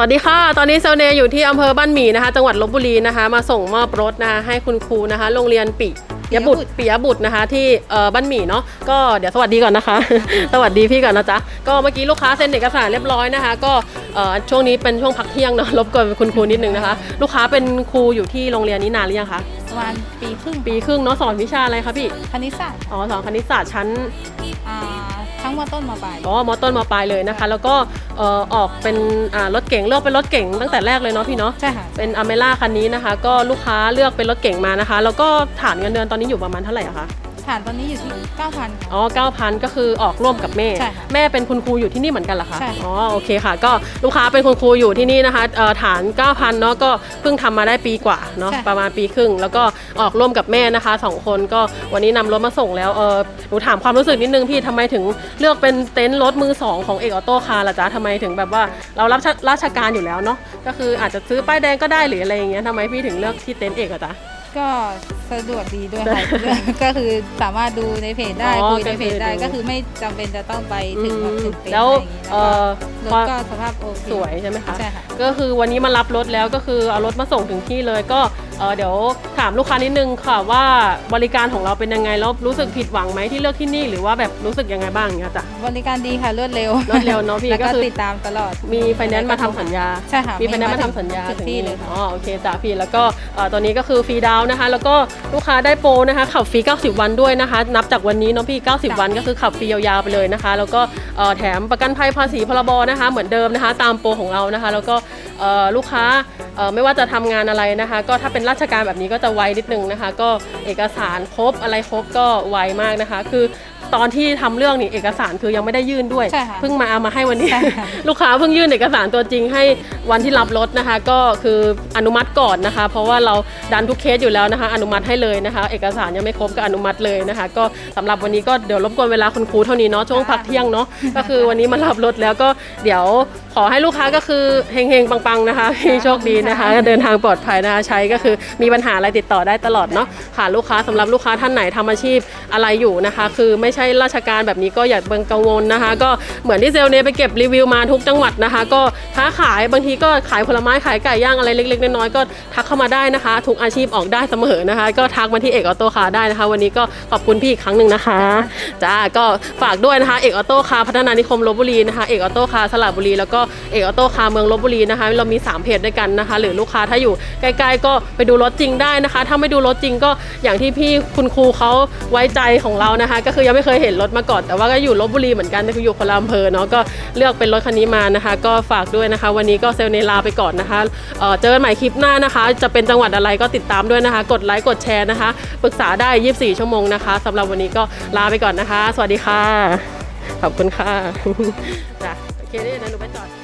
สวัสดีค่ะ ตอนนี้เซลเนอยู่ที่อำเภอบ้านหมี่นะคะ จังหวัดลบบุรีนะคะ มาส่งมอบรถนะคะให้คุณครูนะคะ โรงเรียนปิยบุตรปิยบุตรนะคะ ที่เอ่อบ้านหมี่เนาะก็เดี๋ยวสวัสดีก่อนนะคะ สวัสดีพี่ก่อนนะจ๊ะก็เมื่อกี้ลูกค้าเซ็นเอกสารเรียบร้อยนะคะ ก็เอ่อช่วงนี้เป็นช่วงพักเที่ยงเนาะรบกวนคุณครูนิดนึงนะคะ ลูกค้าเป็นครูอยู่ที่โรงเรียนนี้นานหรือยังคะประมาณปีครึ่งปีครึ่งเนาะสอนวิชาอะไรคะพี่คณิตศาสตร์อ๋อสอนคณิตศาสตร์ชั้นอ่า ทั้งมต้นมปลาย อ๋อมอต้นมอปลายเลยนะคะ แล้วก็เอ่อออกเป็นอ่ารถเก๋งเลือกเป็นรถเก๋งตั้งแต่แรกเลยเนาะพี่เนาะใช่ค่ะ เป็นอเมล่าคันนี้นะคะ ก็ลูกค้าเลือกเป็นรถเก่งมานะคะ แล้วก็ฐานเงินเดือนตอนนี้อยู่ประมาณเท่าไหร่อะคะ ฐานตอนนี้อยู่ที่9,000ค่ะ อ๋อ9,000 ก็คือออกร่วมกับแม่ ใช่ค่ะแม่เป็นคุณครูอยู่ที่นี่เหมือนกันเหรอคะ ใช่อ๋อ โอเคค่ะ ก็ลูกค้าเป็นคุณครูอยู่ที่นี่นะคะเอ่อฐาน 9,000 เนาะ ก็เพิ่งทำมาได้ปีกว่าเนาะประมาณปีครึ่ง แล้วก็ออกร่วมกับแม่นะคะสองคนก็วันนี้นำรถมาส่งแล้ว เออหนูถามความรู้สึกนิดนึงพี่ทำไมถึงเลือกเป็นเต็นท์รถมือสองของเอกออโต้คาร์ล่ะจ๊ะทำไมถึงแบบว่าเรารับราชการอยู่แล้วเนาะ ก็คืออาจจะซื้อป้ายแดงก็ได้หรืออะไรอย่างเงี้ยทำไมพี่ถึงเลือกที่เต็นท์เอกอะจ๊ะ ก็ สะดวกดีด้วยค่ะ ก็คือสามารถดูในเพจได้อ๋อคุยในเพจได้ก็คือดูก็คือไม่จำเป็นจะต้องไปถึงแบบถึงเต็นท์แล้วอะไรอย่างงี้เอ่อแล้วก็รถก็สภาพโอเคสวยใช่ไหมคะ ใช่ค่ะ ก็คือวันนี้มารับรถแล้วก็คือเอารถมาส่งถึงที่เลยก็ เอ่อเดี๋ยวถามลูกค้านิดนึงค่ะว่าบริการของเราเป็นยังไงแล้วรู้สึกผิดหวังไหมที่เลือกที่นี่หรือว่าแบบรู้สึกยังไงบ้างอย่างเงี้ยจ้ะ บริการดีค่ะรวดเร็วรวดเร็วเนอะพี่แล้วก็ก็คือ ติดตามตลอด มีไฟแนนซ์มาทำสัญญา ใช่ค่ะมีไฟแนนซ์มาทำสัญญาถึงที่เลยค่ะ อ๋อ โอเคจ้ะพี่ แล้วก็เอ่อตัวนี้ก็คือฟรีดาวน์นะคะ แล้วก็ลูกค้าได้โปรนะคะ ขับฟรี 90 วันด้วยนะคะ นับจากวันนี้เนาะพี่ 90 วันก็คือขับฟรียาวๆไปเลยนะคะ แล้วก็เอ่อแถมประกันภัยภาษีพรบนะคะ เหมือนเดิมนะคะ ตามโปรของเรานะคะ แล้วก็เอ่อ ลูกค้าไม่ว่าจะทำงานอะไรนะคะ ก็ถ้าเป็นราชการแบบนี้ก็จะไวนิดนึงนะคะ ก็เอกสารครบอะไรครบก็ไวมากนะคะ คือ ตอนที่ทำเรื่องนี่เอกสารคือยังไม่ได้ยื่นด้วยใช่ค่ะเพิ่งมาเอามาให้วันนี้ใช่ค่ะลูกค้าเพิ่งยื่นเอกสารตัวจริงให้วันที่รับรถนะคะ ก็คืออนุมัติก่อนนะคะ เพราะว่าเราดันทุกเคสอยู่แล้วนะคะ อนุมัติให้เลยนะคะ เอกสารยังไม่ครบก็อนุมัติเลยนะคะ ก็สำหรับวันนี้ก็เดี๋ยวรบกวนเวลาคุณครูเท่านี้เนาะช่วงพักเที่ยงเนาะก็คือวันนี้มารับรถแล้วก็เดี๋ยวขอให้ลูกค้าก็คือเฮงๆปังๆนะคะพี่โชคดีนะคะ เดินทางปลอดภัยนะคะใช้ก็คือมีปัญหาอะไรติดต่อได้ตลอดเนาะค่ะลูกค้าสำหรับลูกค้าท่านไหนทำอาชีพอะไรอยู่นะคะ คือไม่ใช่ราชการแบบนี้ก็อย่าเบิ่งกังวลนะคะ ก็เหมือนที่เซลเนไปเก็บรีวิวมาทุกจังหวัดนะคะ ก็ค้าขายบางทีก็ขายผลไม้ขายไก่ย่างอะไรเล็ก ๆ น้อยๆก็ทักเข้ามาได้นะคะ ทุกอาชีพออกได้เสมอนะคะ ก็ทักมาที่เอกออโต้คาร์ได้นะคะ วันนี้ก็ขอบคุณพี่อีกครั้งหนึ่งนะคะจ้าก็ฝากด้วยนะคะเอกออโต้คาร์พัฒนานิคมลบบุรีนะคะเอกออโต้คาร์สระบุรีแล้วก็เอกออโต้คาร์เมืองลบบุรีนะคะ เรามี 3 เพจด้วยกันนะคะ หรือลูกค้าถ้าอยู่ใกล้ๆก็ไปดูรถจริงได้นะคะ ถ้าไม่ดูรถจริงก็อย่างที่พี่คุณครูเขาไว้ใจของเรานะคะ ก็คือยังไม่เคยเห็นรถมาก่อนแต่ว่าก็อยู่ลบบุรีเหมือนกันแต่คืออยู่คนละอำเภอเนาะก็เลือกเป็นรถคันนี้มานะคะ ก็ฝากด้วยนะคะ วันนี้ก็เซลเนลาไปก่อนนะคะเอ่อเจอกันใหม่คลิปหน้านะคะ จะเป็นจังหวัดอะไรก็ติดตามด้วยนะคะ กดไลค์กดแชร์นะคะปรึกษาได้ 24 ชั่วโมงนะคะสำหรับวันนี้ก็ลาไปก่อนนะคะ สวัสดีค่ะ ขอบคุณค่ะจ้ะโอเคเดี๋ยวหนูไปจอด